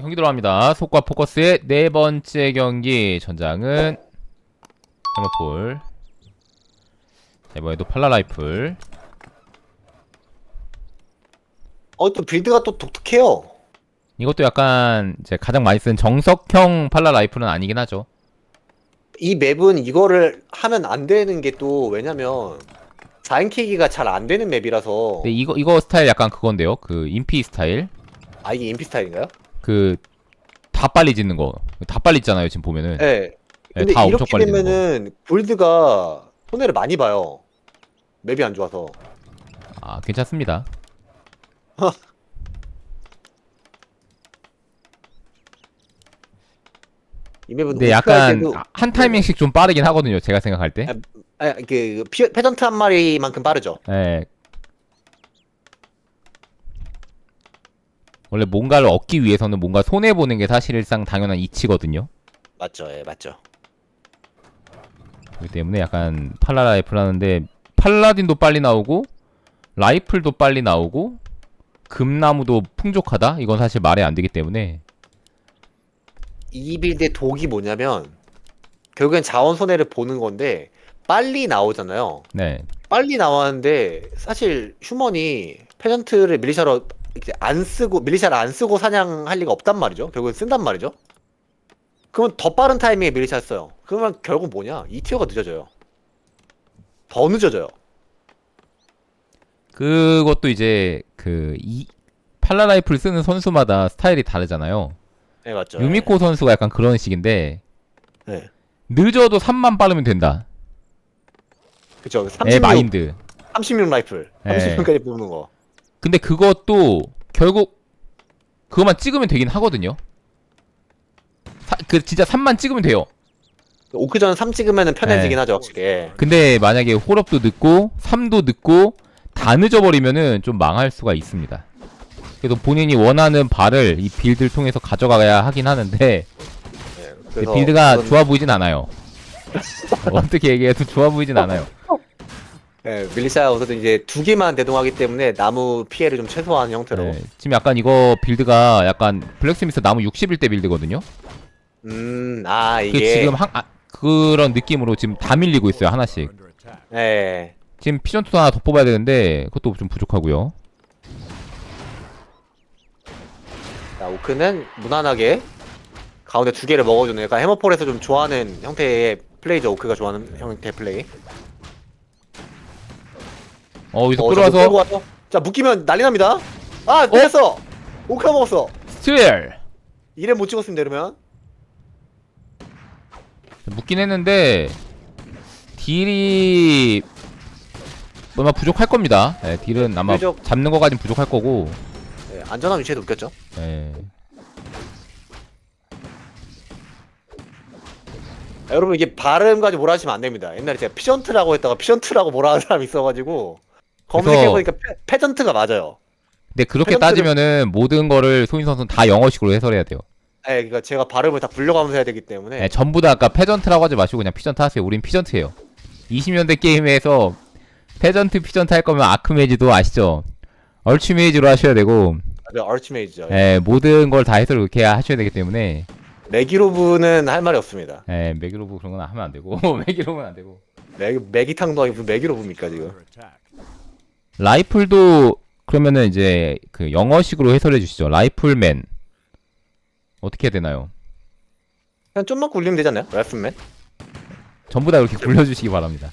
경기 들어갑니다. 속과 포커스의 네 번째 경기 전장은 해머폴. 자, 이번에도 팔라라이플. 어, 또 빌드가 또 독특해요. 이것도 약간 이제 가장 많이 쓴 정석형 팔라라이플은 아니긴 하죠. 이 맵은 이거를 하면 안 되는 게 또 왜냐면 4인 캐기가 잘 안 되는 맵이라서 근데 이거 이거 스타일 약간 그건데요. 그 인피 스타일. 아 이게 인피 스타일인가요? 그 다 빨리 짓는 거. 다 빨리 짓잖아요. 지금 보면은. 네. 네, 근데 다 엄청 이렇게 빨리 짓는 거. 되면은 골드가 손해를 많이 봐요. 맵이 안 좋아서. 아, 괜찮습니다. 이 맵은 근데 약간 때도 한 타이밍씩 좀 빠르긴 하거든요. 제가 생각할 때. 아, 그 피- 페전트 한 마리만큼 빠르죠. 예. 원래 뭔가를 얻기 위해서는 뭔가 손해 보는 게 사실상 당연한 이치거든요. 맞죠, 예, 맞죠. 그렇기 때문에 약간 팔라라이플 하는데 팔라딘도 빨리 나오고 라이플도 빨리 나오고 금나무도 풍족하다. 이건 사실 말이 안 되기 때문에 이 빌드의 독이 뭐냐면 결국엔 자원 손해를 보는 건데 빨리 나오잖아요. 네. 빨리 나왔는데 사실 휴먼이 페전트를 밀리샤로 이렇게 안 쓰고 밀리샤를 안 쓰고 사냥할 리가 없단 말이죠. 결국엔 쓴단 말이죠. 그러면 더 빠른 타이밍에 밀리샤 써요. 그러면 결국 뭐냐? 이 티어가 늦어져요. 더 늦어져요. 그것도 이제 그 이 팔라라이플 쓰는 선수마다 스타일이 다르잖아요. 네 맞죠. 유미코 선수가 약간 그런 식인데 네. 늦어도 3만 빠르면 된다. 그죠. 애 36, 마인드. 36 라이플. 네. 36까지 뽑는 거. 근데 그것도 결국 그것만 찍으면 되긴 하거든요. 사- 그 진짜 3만 찍으면 돼요. 오크전 3 찍으면은 편해지긴 네. 하죠, 확실히. 예. 근데 만약에 홀업도 늦고 3도 늦고 다 늦어버리면은 좀 망할 수가 있습니다. 그래서 본인이 원하는 발을 이 빌드를 통해서 가져가야 하긴 하는데 그래서 빌드가 그건- 좋아 보이진 않아요. 어떻게 얘기해도 좋아 보이진 않아요. 예, 밀리샤 어쨌든 이제 두 개만 대동하기 때문에 나무 피해를 좀 최소화하는 형태로. 네, 지금 약간 이거 빌드가 약간 블랙스미스 나무 61대 빌드거든요. 음, 아 그 이게 지금 한 아, 그런 느낌으로 지금 다 밀리고 있어요 하나씩. 예. 지금 피전투도 하나 더 뽑아야 되는데 그것도 좀 부족하고요. 자, 오크는 무난하게 가운데 두 개를 먹어주는 약간 해머폴에서 좀 좋아하는 형태의 플레이죠. 오크가 좋아하는 형태 플레이. 어 여기서 어, 끌어와서 와서. 자, 묶이면 난리 납니다. 아, 됐어. 오크가 먹었어. 스틸 이래 못 찍었습니다, 이러면. 묶긴 했는데 딜이 아마 부족할 겁니다. 네, 딜은 아마 부족. 잡는 거까진 부족할 거고. 예, 안전한 위치에 놓겼죠. 네. 아, 여러분 이게 발음 가지고 뭐라 하시면 안 됩니다. 옛날에 제가 피전트라고 했다가 피전트라고 뭐라 하는 사람이 있어가지고 검색해보니까 페, 페전트가 맞아요. 근데 그렇게 페넌트를- 따지면은 모든 거를 소인 선수는 다 영어식으로 해설해야 돼요. 예, 그러니까 제가 발음을 다 불려가면서 해야 되기 때문에 네, 전부 다 아까 패전트라고 하지 마시고 그냥 피전트 하세요. 우린 피전트예요. 20년대 게임에서 패전트 피전트 할 거면 아크메이지도 아시죠? 얼추메이지로 하셔야 되고 아주 얼치메이지죠. 예, 모든 걸 다 해설을 그렇게 하셔야 되기 때문에 메기로브는 할 말이 없습니다. 예, 매기로브 그런 건 하면 안 되고 매기로브는 안 되고 메, 메기탕도 아니고 무슨 메기로브입니까 지금? 라이플도 그러면은 이제 그 영어식으로 해설해 주시죠. 라이플맨 어떻게 해야 되나요? 그냥 좀만 굴리면 되잖아요. 라이플맨. 전부 다 그렇게 굴려주시기 바랍니다.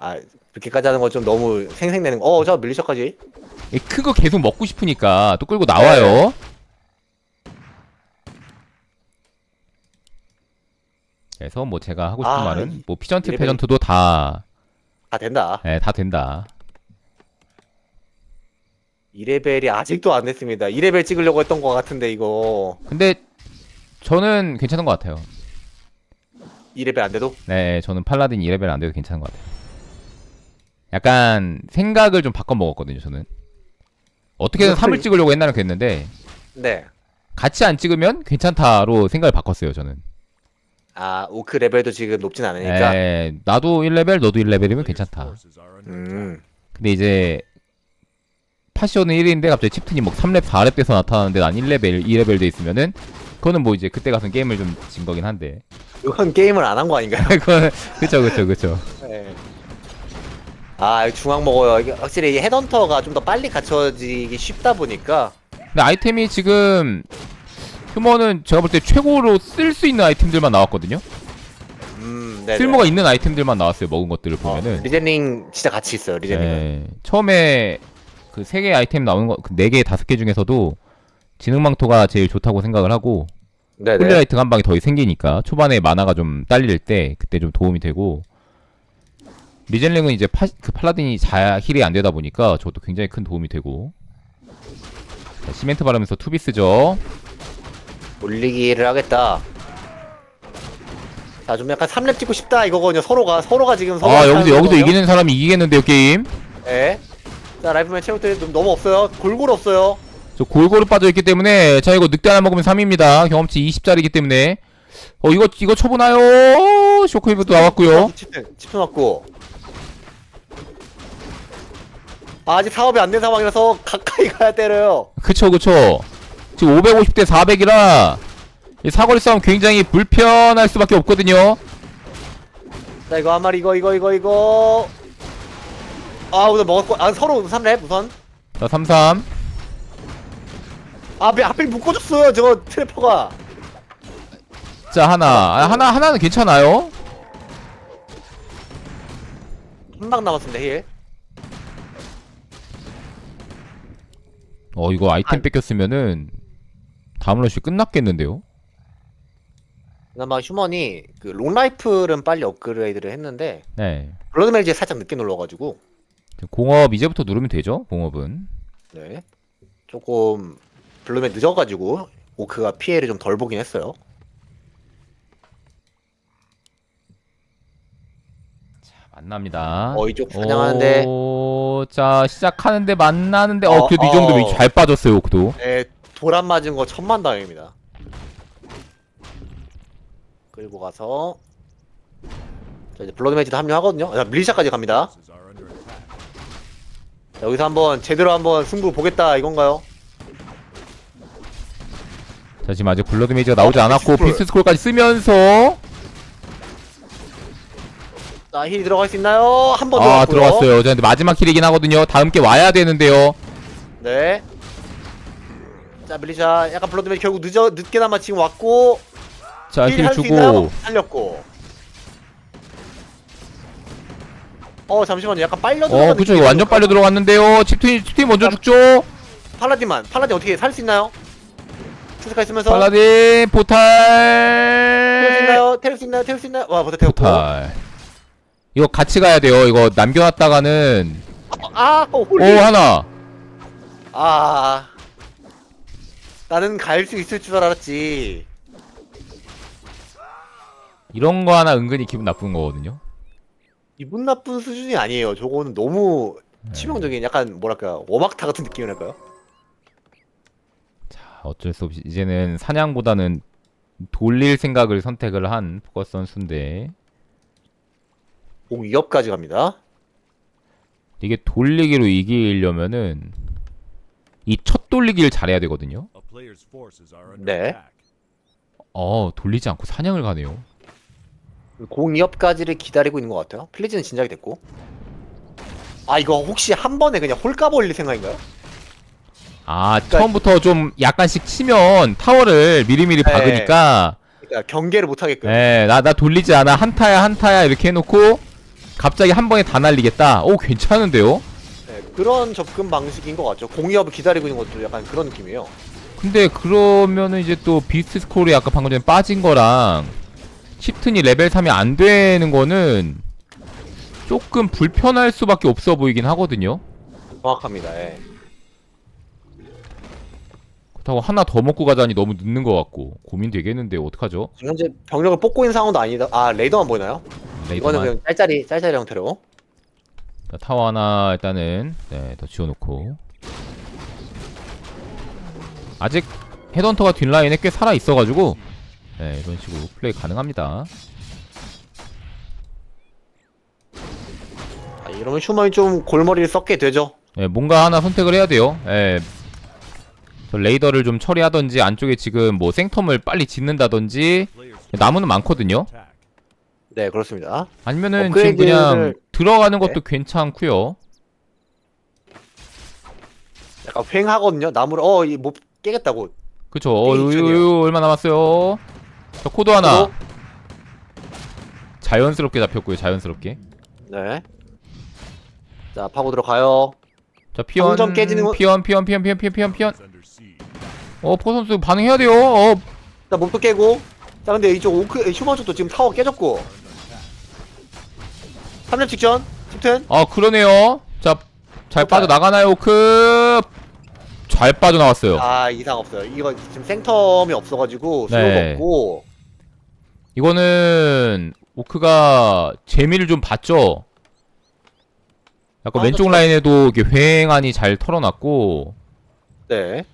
아 그렇게까지 하는 건 좀 너무 생생내는 거. 어, 저 밀리셔까지. 큰 거 계속 먹고 싶으니까 또 끌고 나와요. 그래서 뭐 제가 하고 싶은 아, 말은 이- 뭐 피전트 패전트도 다, 다 된다. 예, 다 된다. 2레벨이 아직도 안 됐습니다. 2레벨 찍으려고 했던 것 같은데 이거 근데 저는 괜찮은 것 같아요. 2레벨 안 돼도 네, 저는 팔라딘 2레벨 안 돼도 괜찮은 것 같아요. 약간 생각을 좀 바꿔 먹었거든요, 저는. 어떻게든 그렇군요. 3을 찍으려고 옛날에 그랬는데 네. 같이 안 찍으면 괜찮다로 생각을 바꿨어요, 저는. 아 오크 레벨도 지금 높진 않으니까. 에, 나도 1레벨, 너도 1레벨이면 괜찮다. 음. 근데 이제 파시오는 1인데 갑자기 칩튼이 뭐 3렙 4렙 돼서 나타나는데 난 1레벨 2레벨 돼 있으면은 그거는 뭐 이제 그때 가서 게임을 좀 진 거긴 한데 이건 게임을 안 한 거 아닌가요? 그건 그쵸 그쵸 그쵸 네. 아 이거 중앙 먹어요. 이게 확실히 이 헤던터가 좀 더 빨리 갖춰지기 쉽다 보니까 근데 아이템이 지금 휴머는 제가 볼 때 최고로 쓸 수 있는 아이템들만 나왔거든요 음, 네. 쓸모가 있는 아이템들만 나왔어요 먹은 것들을 보면은 리젠링 진짜 같이 있어요. 리젠링. 네. 처음에 그 세 개 아이템 나오는 거네 개 다섯 개 중에서도 지능망토가 제일 좋다고 생각을 하고 네, 네. 홀리라이트가 한 방에 더 생기니까 초반에 만화가 좀 딸릴 때 그때 좀 도움이 되고 리젠링은 이제 파, 그 팔라딘이 잘 힐이 안 되다 보니까 저도 굉장히 큰 도움이 되고 자, 시멘트 바르면서 투비 쓰죠 올리기를 하겠다. 자, 좀 약간 3렙 찍고 싶다 이거거든요. 서로가 서로가 지금 서로 아 여기서 여기서 이기는 사람이 이기겠는데요 게임 네. 자, 라이프맨 체력들이 좀 너무 없어요. 골고루 없어요. 저 골고루 빠져있기 때문에 자 이거 늑대 하나 먹으면 3입니다 경험치 20짜리이기 때문에 어 이거 이거 쳐보나요 쇼크웨이브도 나왔고요 치킨 왔고. 아, 아직 사업이 안 된 상황이라서 가까이 가야 때려요. 그쵸 그쵸 지금 550대 400이라 이 사거리 싸움 굉장히 불편할 수밖에 없거든요 자, 이거 한 마리 이거 이거 이거 이거. 아, 오늘 먹었고. 아, 서로 3렙 우선. 자 33. 아, 왜 하필 묶어줬어요. 저거 트래퍼가. 자 하나 아, 하나 하나는 괜찮아요 한 방 남았습니다, 힐. 어 이거 아이템 아니. 뺏겼으면은 다음 러쉬 끝났겠는데요 그나마 휴먼이 그 롱라이플은 빨리 업그레이드를 했는데 네 블러드멜지에 살짝 늦게 눌러가지고 공업 이제부터 누르면 되죠 공업은 네 조금 블루멜 늦어가지고 오크가 피해를 좀 덜 보긴 했어요. 만납니다 어, 이쪽 사냥하는데. 오, 자 시작하는데 만나는데 어, 어, 그래도 이 어. 정도면 잘 빠졌어요 오크도 네, 도란 맞은 거 천만 다행입니다. 끌고 가서 자, 이제 블러드멜지도 합류하거든요. 자, 밀리샤까지 갑니다. 자, 여기서 한번 제대로 한번 승부 보겠다 이건가요? 자 지금 아직 블러드 메이지가 나오지 어, 않았고 비스콜. 비스 스콜까지 쓰면서 자, 힐이 들어갈 수 있나요? 한번아 들어갔고요. 들어갔어요 자 근데 마지막 킬이긴 하거든요 다음 게 와야 되는데요 네. 자, 밀리샤 약간 블러드멜 결국 늦어 늦게나마 지금 왔고 자 힐 힐 할수 있나요? 주고 살렸고. 어 잠시만요. 약간 빨려 어 들어간 그쵸 느낌이 이거 완전. 빨려 들어갔는데요 칩트윈 칩트윈 먼저 아, 죽죠 팔라딘만 팔라딘 어떻게 살 수 있나요? 투스카 있으면서 팔라딘 태울 수 포탈 있나요? 태울 수 있나요? 태울 수 있나요? 와 버터 태웠고. 포탈 이거 같이 가야 돼요 이거 남겨놨다가는 아 어, 오 홀리. 하나 아 나는 갈 수 있을 줄 알았지. 이런 거 하나 은근히 기분 나쁜 거거든요 기분 나쁜 수준이 아니에요. 저거는 너무 네. 치명적인 약간 뭐랄까 워막타 같은 느낌이랄까요? 자 어쩔 수 없이 이제는 사냥보다는 돌릴 생각을 선택을 한 포커스 선수인데 공 위협까지 갑니다. 이게 돌리기로 이기려면은 이 첫 돌리기를 잘해야 되거든요 네. 어 돌리지 않고 사냥을 가네요 공 위협까지를 기다리고 있는 것 같아요. 플리즈는 진작이 됐고. 아 이거 혹시 한 번에 그냥 홀까버 올릴 생각인가요? 아 그러니까- 처음부터 좀 약간씩 치면 타워를 미리미리 네. 박으니까 그러니까 경계를 못 하게끔. 예, 나, 나 돌리지 않아. 한타야, 한타야. 이렇게 해놓고, 갑자기 한 번에 다 날리겠다. 오, 괜찮은데요? 네, 그런 접근 방식인 것 같죠. 공 위협을 기다리고 있는 것도 약간 그런 느낌이에요. 근데 그러면은 이제 또 비스트 스콜이 아까 방금 전에 빠진 거랑, 칩튼이 레벨 3이 안 되는 거는, 조금 불편할 수밖에 없어 보이긴 하거든요? 정확합니다. 예. 그렇다고 하나 더 먹고 가자니 너무 늦는 것 같고, 고민 되겠는데, 어떡하죠? 지금 현재 병력을 뽑고 있는 상황도 아니다. 아 레이더만 보이나요? 이거는 레이더만. 그냥 짤짤이 짤짤이 형태로. 자, 타워 하나 일단은, 네, 더 지어놓고. 아직 헤던터가 뒷라인에 꽤 살아 있어가지고, 네, 이런 식으로 플레이 가능합니다. 아, 이러면 휴먼이 좀 골머리를 썩게 되죠. 예, 뭔가 하나 선택을 해야 돼요. 예. 저 레이더를 좀 처리하던지 안쪽에 지금 뭐 생텀을 빨리 짓는다던지 나무는 많거든요. 네 그렇습니다. 아니면은 업그레이드를- 지금 그냥 들어가는 것도 네. 괜찮고요. 약간 휑하거든요. 나무를 어이못 깨겠다고. 그쵸. 어, 이 요. 요, 얼마 남았어요? 저 코드 하나. 코드? 자연스럽게 잡혔고요. 자연스럽게. 네. 자 파고 들어가요. 자 방점 깨지는 거- 피원 피원 피원 피원 피원 피원 피원. 어포 선수 반응해야 돼요. 어 자 몸도 깨고. 자 근데 이쪽 오크 휴먼 쪽도 지금 타워 깨졌고. 3렙 직전. tip튼. 아 그러네요. 자, 잘. 빠져 나가나요, 오크? 잘 빠져 나왔어요. 아 이상 없어요. 이거 지금 생텀이 없어가지고 수요가 네. 없고. 이거는 오크가 재미를 좀 봤죠. 약간 아, 왼쪽 그쵸. 라인에도 이렇게 휑하니 잘 털어놨고, 네.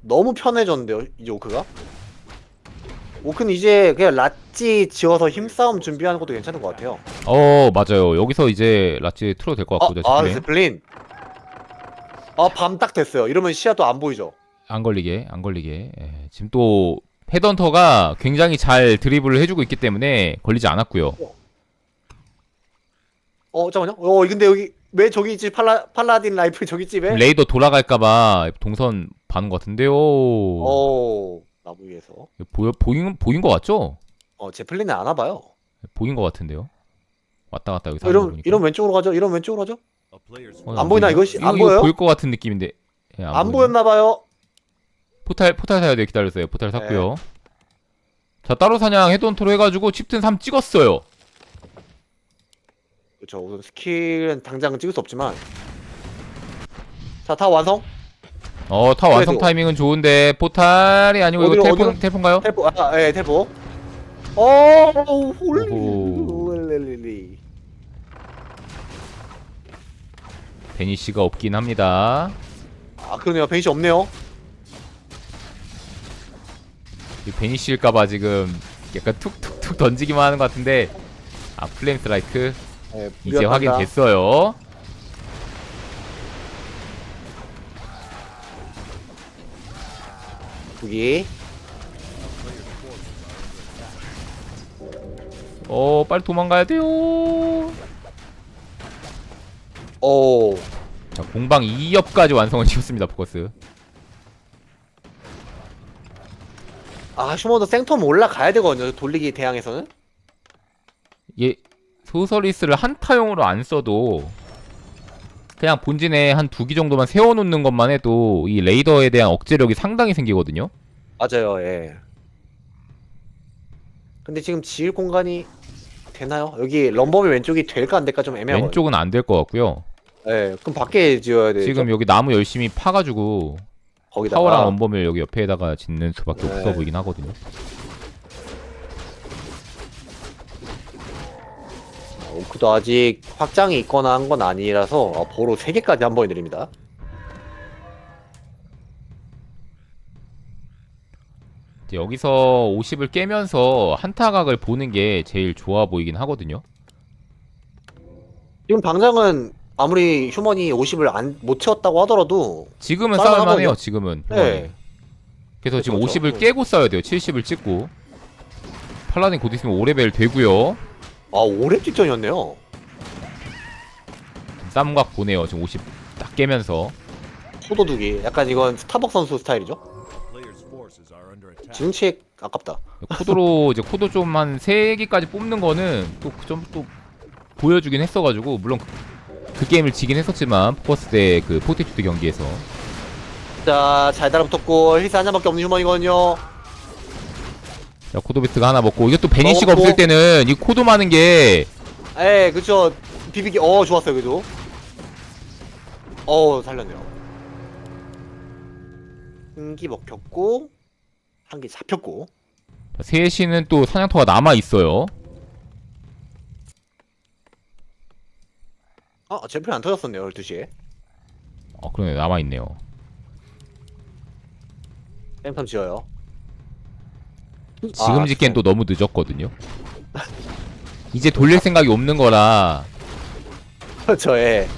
너무 편해졌는데요, 이제 오크가? 오크는 이제 그냥 라찌 지어서 힘싸움 준비하는 것도 괜찮은 것 같아요. 어 맞아요. 여기서 이제 라치 틀어도 될것 아, 같거든요. 아 스플린. 스플린. 아, 밤 딱 됐어요. 이러면 시야도 안 보이죠? 안 걸리게, 안 걸리게. 예, 지금 또 헤던터가 굉장히 잘 드리블을 해주고 있기 때문에 걸리지 않았고요. 어, 잠깐만요. 어, 근데 여기 왜 저기 있지? 팔라, 팔라딘 라이프 저기 있지? 왜? 레이더 돌아갈까봐 동선 봐는 것 같은데요. 어, 나무 위에서. 보여 보인 보인 것 같죠? 어, 제플린은 안 와봐요. 보인 것 같은데요. 왔다 갔다 여기서 어, 거 이런, 보니까. 이런 왼쪽으로 가죠? 이런 왼쪽으로 가죠? 어, 안 보이나? 이거 씨? 안 이거 보여요? 보일 것 같은 느낌인데. 예, 안, 보이네. 보였나 봐요. 포탈 포탈 사야 돼 기다렸어요. 포탈 네. 샀고요. 자 따로 사냥 헤드헌터로 해가지고 칩튼 3 찍었어요. 그렇죠. 우선 스킬은 당장은 찍을 수 없지만. 자, 다 완성. 어타 완성 그래도- 타이밍은 좋은데 포탈이 아니고 어디로, 이거 텔폰 어디로? 텔폰가요? 텔포, 아, 예, 텔포. 어, 홀리. 오호. 홀리리리. 베니시가 없긴 합니다. 아, 그러네요. 베이시 없네요. 베니시일까봐 지금 약간 툭툭툭 던지기만 하는 것 같은데 아 플레임 스트라이크 네, 이제. 확인됐어요. 여기. 어 빨리 도망가야 돼요. 오. 자 공방 2업까지 완성을 시켰습니다 포커스. 아, 슈머도 생텀 올라가야 되거든요. 돌리기 대항에서는. 이게 소서리스를 한타용으로 안 써도 그냥 본진에 한 두 기 정도만 세워놓는 것만 해도 이 레이더에 대한 억제력이 상당히 생기거든요. 맞아요, 예. 근데 지금 지을 공간이 되나요? 여기 럼범이 왼쪽이 될까 안 될까 좀 애매하거든요. 왼쪽은 안 될 것 같고요. 예, 그럼 밖에 지어야 되죠. 지금 여기 나무 열심히 파가지고 거기다가 타워랑 원범을 여기 옆에다가 짓는 수밖에 네. 없어 보이긴 하거든요. 오크도 아직 확장이 있거나 한 건 아니라서 어, 보로 3개까지 한 번에 드립니다. 이제 여기서 50을 깨면서 한타각을 보는 게 제일 좋아 보이긴 하거든요. 지금 당장은 아무리 휴먼이 50을 안, 못 채웠다고 하더라도 지금은 싸울만 해요. 하거든요. 지금은. 네. 그래서 지금 그렇죠. 50을 깨고 싸야 돼요. 70을 찍고. 팔라딘 곧 있으면 5레벨 되고요. 아 5렙 직전이었네요. 쌈각 보네요. 지금 50 딱 깨면서. 소도둑이 약간 이건 스타벅 선수 스타일이죠. 지능책 아깝다. 코드로 이제 코드 좀 한 3개까지 뽑는 거는 또 좀 또 보여주긴 했어가지고 물론 그, 그 게임을 지긴 했었지만 포커스 대그 포티튜드 경기에서 자, 잘 달아붙었고 힐스 한 장밖에 없는 휴먼이거든요. 자 코드비트가 하나 먹고 이것도 베니시가 먹었고. 없을 때는 이 코드 많은 게 에, 그쵸. 비비기, 어, 좋았어요, 그래도. 어, 살렸네요. 한기 먹혔고, 한개 잡혔고. 3시는 또 사냥터가 남아 있어요. 아, 젠플이 안 터졌었네요, 12시에. 어 그러네 남아 있네요. 뺑판 지어요. 지금 아, 짓기엔 죄송. 또 너무 늦었거든요. 이제 돌릴 생각이 없는 거라 그렇죠, 예.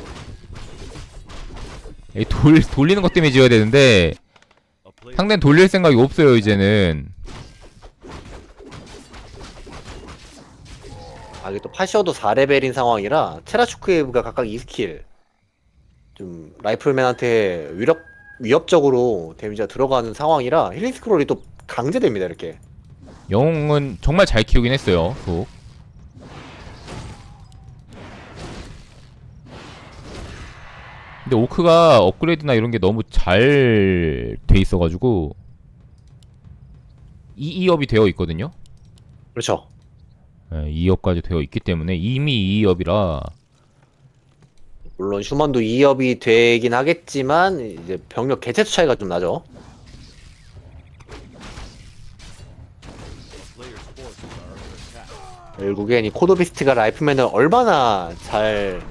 이 돌, 돌리는 것 때문에 지어야 되는데 상대는 돌릴 생각이 없어요 이제는 아 이게 또 파시어도 4레벨인 상황이라 테라슈크웨이브가 각각 2스킬 좀 라이플맨한테 위력 위협적으로 데미지가 들어가는 상황이라 힐링 스크롤이 또 강제됩니다 이렇게. 영웅은 정말 잘 키우긴 했어요 속 근데 오크가 업그레이드나 이런 게 너무 잘 돼 있어가지고 2, 2업이 되어 있거든요? 그렇죠. 네, 2업까지 되어 있기 때문에 이미 2업이라 물론 휴먼도 2업이 되긴 하겠지만 이제 병력 개체수 차이가 좀 나죠. 결국엔 이 코도비스트가 라이프맨을 얼마나 잘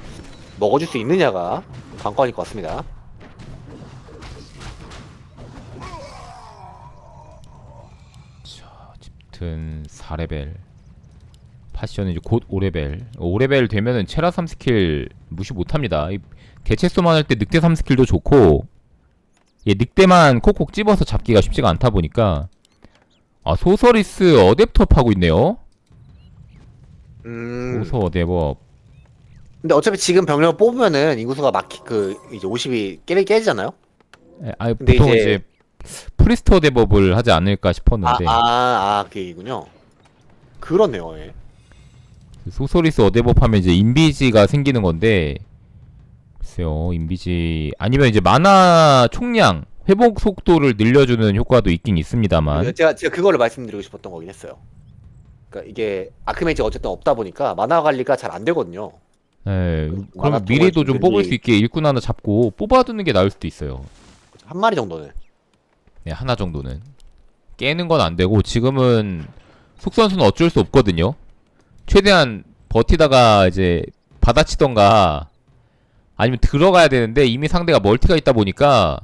먹어줄 수 있느냐가 관건일 것 같습니다. 짙은 4레벨 파시언은 이제 곧 5레벨. 5레벨 되면은 체라 3스킬 무시 못합니다. 이 대체수만 할 때 늑대 3스킬도 좋고 예, 늑대만 콕콕 집어서 잡기가 쉽지가 않다 보니까. 아 소서리스 어댑터 하고 있네요. 음. 소서 어댑업. 근데 어차피 지금 병력을 뽑으면은 인구수가 막히 그 이제 50이 깨, 깨지잖아요? 예, 아 보통 이제- 이제, 프리스트 어댑업을 하지 않을까 아, 싶었는데. 아, 아, 그 얘기군요. 그렇네요, 예. 소서리스 어댑업 하면 이제 인비지가 생기는 건데 글쎄요 인비지 아니면 이제 마나 총량 회복 속도를 늘려주는 효과도 있긴 있습니다만 제가, 제가 그거를 말씀드리고 싶었던 거긴 했어요. 그러니까 이게 아크메이지가 어쨌든 없다 보니까 만화 관리가 잘 안 되거든요. 예, 그 그러면 마나 미리도 좀좀 뽑을 수 있게 일꾼 하나 잡고 뽑아두는 게 나을 수도 있어요 한 마리 정도는. 네, 하나 정도는 깨는 건 안 되고 지금은 속선수는 어쩔 수 없거든요 최대한 버티다가 이제 받아치던가 아니면 들어가야 되는데 이미 상대가 멀티가 있다 보니까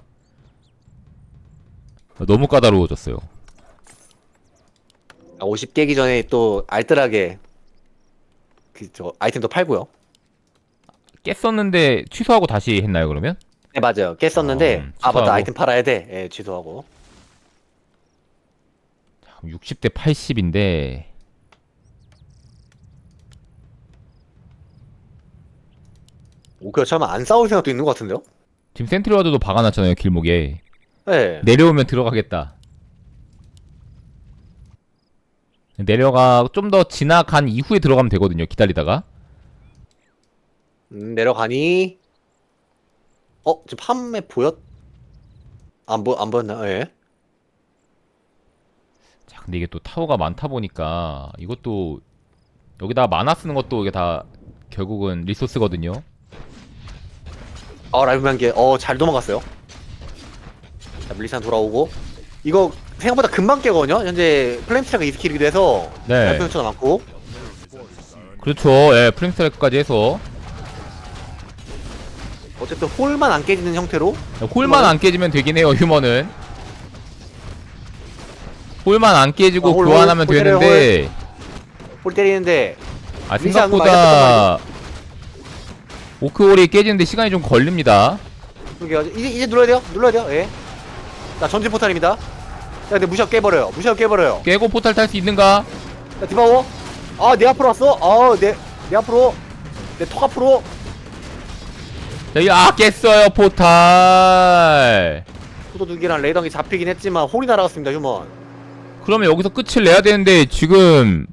너무 까다로워졌어요. 50 아, 깨기 전에 또 알뜰하게 그 저 아이템도 팔고요. 깼었는데 취소하고 다시 했나요 그러면? 네 맞아요. 깼었는데 음, 아 맞다 취소하고. 아이템 팔아야 돼. 예 취소하고. 60대 80인데 오케이 처음 안 싸울 생각도 있는 것 같은데요? 지금 센트리와드도 박아놨잖아요 길목에 네. 내려오면 들어가겠다. 내려가 좀 더 지나간 이후에 들어가면 되거든요 기다리다가 음, 내려가니. 어 지금 판매 보였? 안 보 안 보였나? 예. 자 근데 이게 또 타워가 많다 보니까 이것도 여기다 만화 쓰는 것도 이게 다 결국은 리소스거든요 아 라이브 한개. 어잘 도망갔어요. 자 밀리산 돌아오고. 이거 생각보다 금방 깨거든요. 현재 플레임 스트라이크 이스킬이기도 해서 네. 발표 요청도 많고. 그렇죠. 예 프레임 스트라이크까지 해서. 어쨌든 홀만 안 깨지는 형태로. 홀만 안 깨지면 되긴 해요 휴먼은. 홀만 안 깨지고 아, 홀, 교환하면 홀, 때려요, 되는데. 홀. 때리는데 아 생각보다 오크홀이 깨지는데 시간이 좀 걸립니다 그러게 이제 이제 눌러야 돼요. 눌러야 돼요. 예. 자 전진 포탈입니다. 야 근데 무시하고 깨버려요. 무시하고 깨버려요. 깨고 포탈 탈 수 있는가? 자 디바워. 아내 앞으로 왔어. 아내내 내 앞으로 내 턱 앞으로. 자, 이- 아 깼어요 포탈 포도 두 개랑 레이더기 잡히긴 했지만 홀이 날아갔습니다 휴먼. 그러면 여기서 끝을 내야 되는데 지금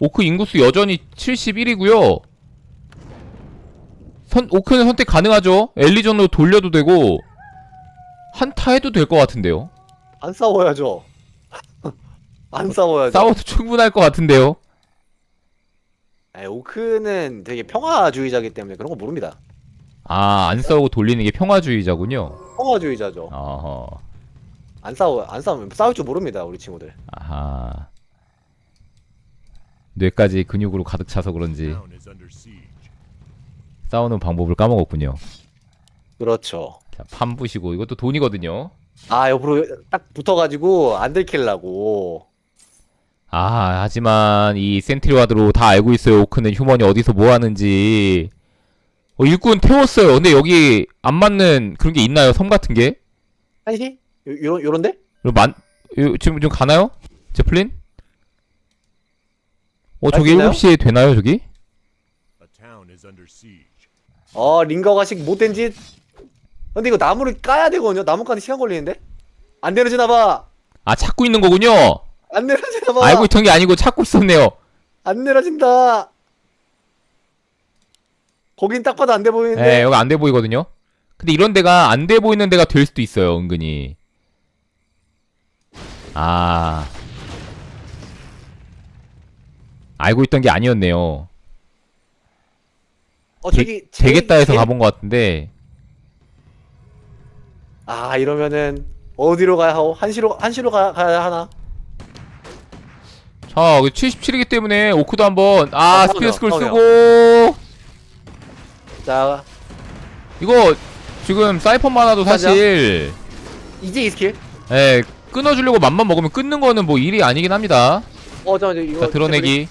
오크 인구수 여전히 71이고요 선, 오크는 선택 가능하죠 엘리전으로 돌려도 되고 한타 해도 될 것 같은데요 안 싸워야죠. 안 싸워야죠. 싸워도 충분할 것 같은데요 에, 오크는 되게 평화주의자이기 때문에 그런 거 모릅니다. 아 안 싸우고 돌리는 게 평화주의자군요 평화주의자죠. 어허 안 싸워 안 싸우면 싸울 줄 모릅니다 우리 친구들. 아하 뇌까지 근육으로 가득 차서 그런지 싸우는 방법을 까먹었군요 그렇죠. 자, 판 부시고 이것도 돈이거든요. 아 옆으로 딱 붙어가지고 안 들키려고. 아, 하지만 이 센트리와드로 다 알고 있어요. 오크는 휴먼이 어디서 뭐 하는지. 어, 일꾼 태웠어요. 근데 여기 안 맞는 그런 게 있나요? 섬 같은 게? 한시? 요, 요런, 요런데? 이거 만, 요- 지금 좀 가나요? 제플린? 어, 저기 있나요? 7시에 되나요, 저기? A town is under siege. 어, 링거가식 못된 짓. 근데 이거 나무를 까야 되거든요. 나무 까는 시간 걸리는데? 안 내려지나봐. 아, 찾고 있는 거군요! 안 내려지나 봐. 알고 있던 게 아니고 찾고 있었네요. 안 내려진다. 거긴 딱 봐도 안 돼 보이는데. 네, 여기 안 돼 보이거든요? 근데 이런 데가 안 돼 보이는 데가 될 수도 있어요, 은근히. 아. 알고 있던 게 아니었네요. 어, 저기. 제- 되겠다 해서 제- 가본 것 같은데. 아, 이러면은 어디로 가야 하고? 한시로 한시로 가, 가야 하나? 자, 77이기 때문에 오크도 한번, 아, 어, 싸우네요, 스쿨. 쓰고, 자, 이거 지금 사이펀 만화도 사실, 이제 이 스킬. 예, 끊어주려고 맘만 먹으면 끊는 거는 뭐 일이 아니긴 합니다. 어, 잠깐만 이거 자, 드러내기.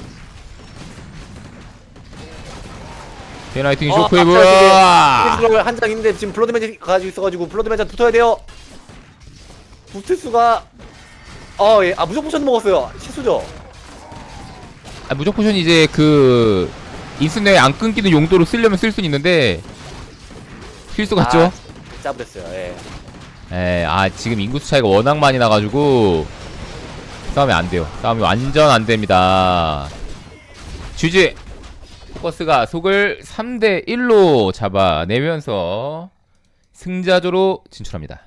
데나이팅 어, 쇼크웨이브. 앞서 스킬 한 장 인데 지금 블러드 매직 가지고 있어가지고 블러드 매직 붙어야 돼요. 붙을 수가. 어, 예. 아 무조건 포션 먹었어요. 실수죠. 아, 무적 포션 이제 그 인스네에 안 끊기는 용도로 쓰려면 쓸 수 있는데 필수 같죠? 아, 짜버렸어요. 예. 에, 아 지금 인구수 차이가 워낙 많이 나가지고 싸움이 안 돼요. 싸움이 완전 안 됩니다. 주지 포커스가 속을 3대 1로 잡아내면서 승자조로 진출합니다.